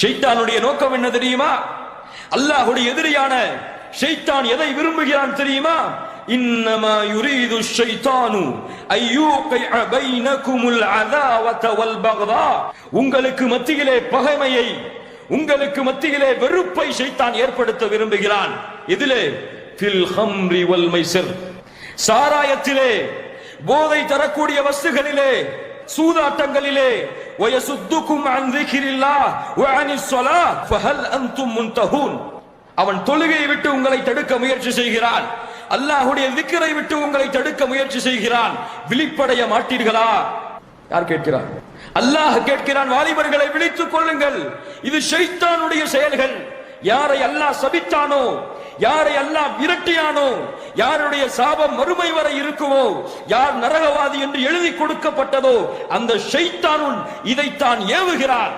ஷைத்தானுடைய நோக்கம் என்ன தெரியுமா? அல்லாஹுடைய எதிரியான ஷைத்தான் எதை விரும்புகிறான் தெரியுமா? இன்னமா யுரீது ஷைத்தானு ஐயூகைஅ பைனகுமுல் அதாவத வல் பகதா. உங்களுக்கு மத்தியிலே பகைமையை உங்களுக்கு மத்தியிலே வெறுப்பை ஷைத்தான் ஏற்படுத்த விரும்புகிறான். இதிலே ஃபில் ஹம்ரி வல் மைசர். சாராயத்திலே போதை தரக்கூடிய வஸ்துகளிலே சூதாட்டங்களிலே வயசுத்துக்கும் அன் திக்ரில்லாஹ் வ அனிஸ் ஸலாத் ஃபஹல் அன்தும் முன்தஹூன் அவன் தொழுகையை விட்டு உங்களை தடுக்க முயற்சி செய்கிறான். அல்லாஹ்வுடைய திக்கரை விட்டு உங்களை தடுக்க முயற்சி செய்கிறான். விழிப்படைய மாட்டீர்களா? யார் கேட்கிறார் அல்லாஹ் கேட்கிறான் வாலிபர்களை விழித்துக் கொள்ளுங்கள். இது ஷைத்தானுடைய செயல்கள். யாரை அல்லாஹ் சபித்தானோ யாரை அல்லாஹ் விரட்டியானோ யாருடைய சாபம் மறுமை வரை இருக்குமோ யார் நரகவாதி என்று எழுதி கொடுக்கப்பட்டதோ அந்த ஷைத்தானுள் இதைத்தான் ஏவுகிறார்.